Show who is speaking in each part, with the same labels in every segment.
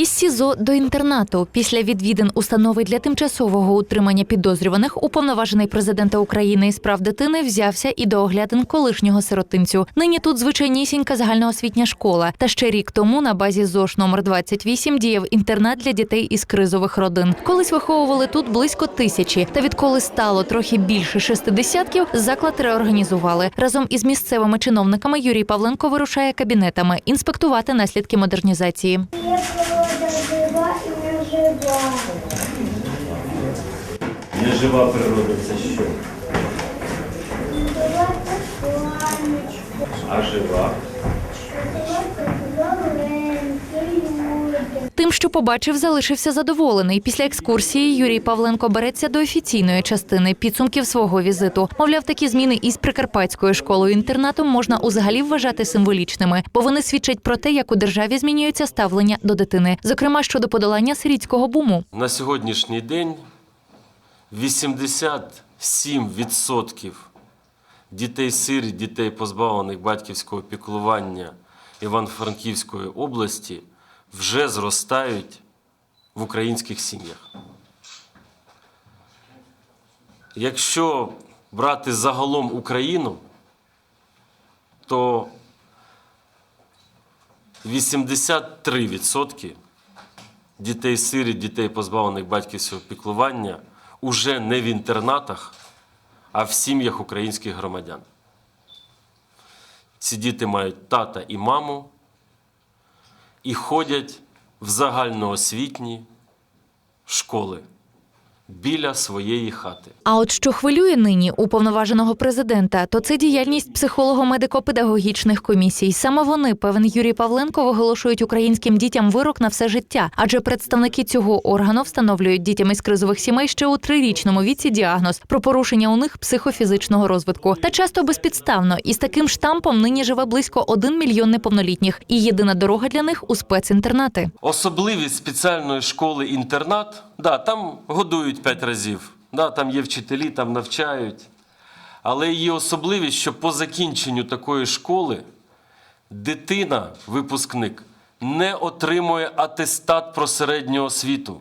Speaker 1: Із СІЗО до інтернату після відвідин установи для тимчасового утримання підозрюваних уповноважений президента України із прав дитини взявся і до оглядин колишнього сиротинцю. Нині тут звичайнісінька загальноосвітня школа. Та ще рік тому на базі ЗОШ номер 28 діяв інтернат для дітей із кризових родин. Колись виховували тут близько тисячі. Та відколи стало трохи більше шестидесятків, заклад реорганізували. Разом із місцевими чиновниками Юрій Павленко вирушає кабінетами інспектувати наслідки модернізації.
Speaker 2: Жива нежива.
Speaker 3: Нежива природа це що?
Speaker 2: Жива це сонечко,
Speaker 3: А жива?
Speaker 2: жива
Speaker 1: Тим, що побачив, залишився задоволений. Після екскурсії Юрій Павленко береться до офіційної частини підсумків свого візиту. Мовляв, такі зміни із прикарпатською школою інтернатом можна узагалі вважати символічними, бо вони свідчать про те, як у державі змінюється ставлення до дитини, зокрема щодо подолання сирітського буму.
Speaker 3: На сьогоднішній день 87% дітей сиріт, дітей позбавлених батьківського піклування Івано-Франківської області вже зростають в українських сім'ях. Якщо брати загалом Україну, то 83% дітей сиріт, дітей позбавлених батьківського піклування уже не в інтернатах, а в сім'ях українських громадян. Ці діти мають тата і маму і ходять в загальноосвітні школи біля своєї хати.
Speaker 1: А от що хвилює нині уповноваженого президента, то це діяльність психолого-медико-педагогічних комісій. Саме вони, певен Юрій Павленко, виголошують українським дітям вирок на все життя, адже представники цього органу встановлюють дітям із кризових сімей ще у трирічному віці діагноз про порушення у них психофізичного розвитку. Та часто безпідставно із таким штампом нині живе близько 1 мільйон неповнолітніх, і єдина дорога для них у спецінтернати.
Speaker 3: Особливість спеціальної школи інтернат, да, там годують п'ять разів, да, там є вчителі, там навчають. Але її особливість, що по закінченню такої школи дитина, випускник, не отримує атестат про середню освіту,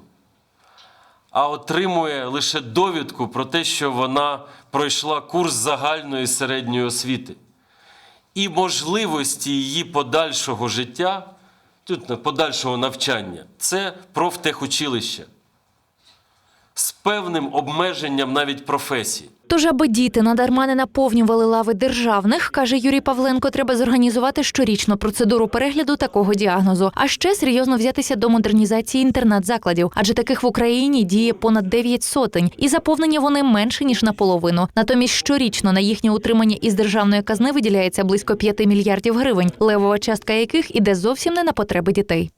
Speaker 3: а отримує лише довідку про те, що вона пройшла курс загальної середньої освіти. І можливості її подальшого життя, тут подальшого навчання, це профтехучилище певним обмеженням навіть професії.
Speaker 1: Тож, аби діти надарма не наповнювали лави державних, каже Юрій Павленко, треба зорганізувати щорічну процедуру перегляду такого діагнозу, а ще серйозно взятися до модернізації інтернат-закладів, адже таких в Україні діє понад 9 сотень, і заповнені вони менше ніж наполовину. Натомість щорічно на їхнє утримання із державної казни виділяється близько 5 мільярдів гривень, левова частка яких іде зовсім не на потреби дітей.